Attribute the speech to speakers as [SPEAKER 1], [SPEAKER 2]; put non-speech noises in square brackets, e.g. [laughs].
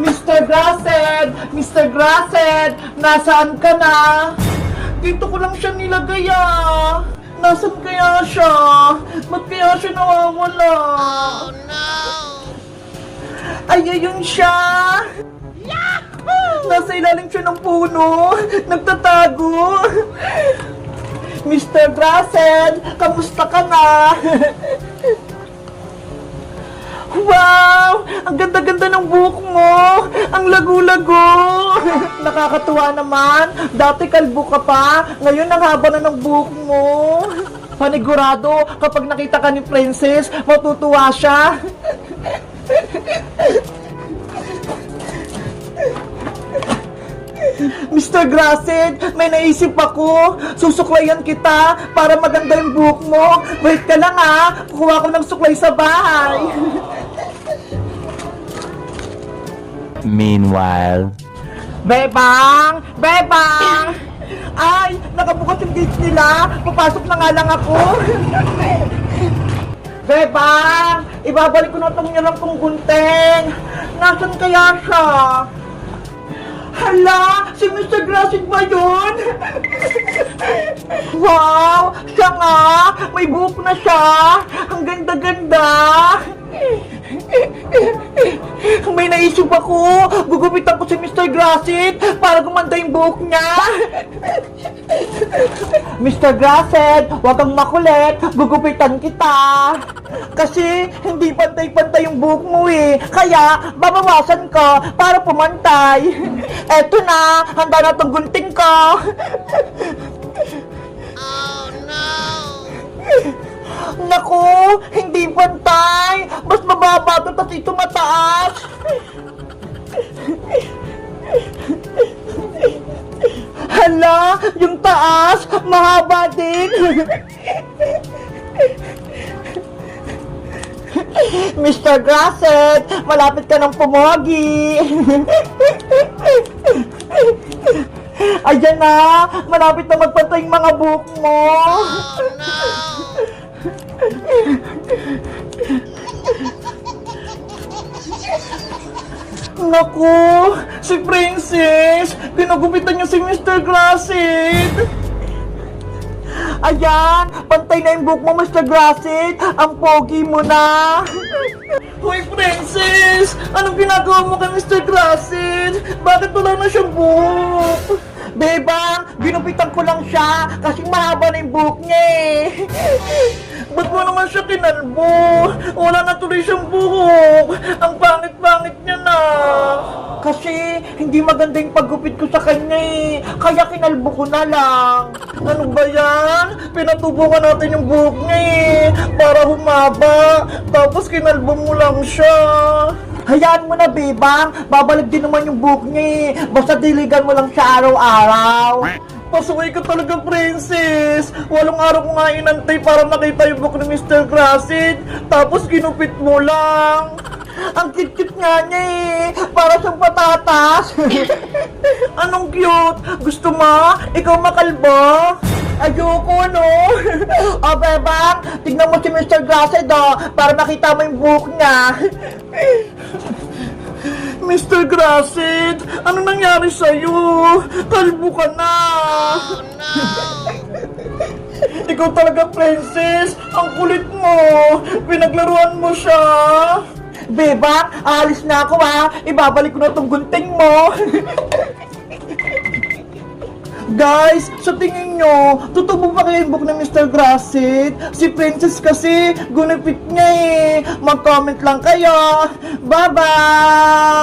[SPEAKER 1] Mr. Grassed! Mr. Grassed! Nasaan ka na? Dito ko lang siya nilagay ah. Nasaan kaya siya? Ba't kaya siya nawawala? Oh no! Ay, ayun siya! Nasa ilalim siya ng puno. Nagtatago. Mr. Grassed, kamusta ka na? [laughs] Wow! Ang ganda-ganda ng buhok mo! Ang lagu-lago! [laughs] Nakakatuwa naman! Dati kalbo ka pa, ngayon ang haba na ng buhok mo! [laughs] Panigurado, kapag nakita ka ni Princess, matutuwa siya! [laughs] Mr. Grassed, may naisip ako. Susuklayan kita para maganda yung buhok mo. Wait ka lang ha. Kukuha ko ng suklay sa bahay.
[SPEAKER 2] Meanwhile,
[SPEAKER 1] Bebang! Bebang! Ay, nakabukas yung gate nila. Papasok na nga lang ako. [laughs] Bebang! Ibabalik ko na itong nilang kong gunting. Nasaan kaya siya? Hala! Si Mr. Grassy ba yun? [laughs] wow! Siya nga! May buhok na siya! Ang ganda-ganda! [laughs] Naisip ako! Gugupitan ko si Mr. Grasset para gumanda yung buhok niya! Mr. Grasset, huwag kang makulit! Gugupitan kita! Kasi hindi pantay-pantay yung buhok mo eh! Kaya babawasan ko para pumantay! Eto na! Handa na tong gunting ko! Mas mababa to tapos ito mataas. Hala, yung taas, mahaba din. Mr. Grassett, malapit ka ng pumogi. Ayan na, malapit na magpantay mga buhok mo. Naku, si Princess! Ginugupitan niyo si Mr. Grasset! Ayan, pantay na yung buhok mo, Mr. Grasset! Ang pogi mo na! Hoy, Princess! Anong ginagawa mo kay Mr. Grasset? Bakit wala na siyang buhok? Bebang, ginupitan ko lang siya kasi mahaba na yung buhok niya eh. Ba't mo naman siya kinalbo? Wala na tuloy siyang buhok. Hindi maganda yung paggupit ko sa kanya eh. Kaya kinalbo ko na lang. Ano ba yan? Pinatubo ka natin yung buhok niya eh. Para humaba. Tapos kinalbo mo lang siya. Hayaan mo na, Bebang. Babalik din naman yung buhok niya eh. Basta diligan mo lang siya araw-araw. Pasuway ka talaga, princess! Walong araw ko nga inantay para makita yung book ni Mr. Grasset. Tapos ginupit mo lang. Ang cute-cute nga niya eh. Para siyang patatas. [laughs] Anong cute? Gusto mo? Ikaw makalbo? Ayoko, no? [laughs] o, bebang, tignan mo si Mr. Grasset, oh, para makita mo yung buhok niya. [laughs] Mr. Grasset, ano nangyari sa'yo? Kalbo ka na! Ikaw talaga, princess! Ang kulit mo! Pinaglaruan mo siya! Beba, alis na ako ha! Ibabalik ko na tong gunting mo! [laughs] Guys, sa tingin nyo, totoo ba kayo yung book ng Mr. Grasset? Si Princess kasi, gunipit niya eh. Mag-comment lang kayo. Bye-bye!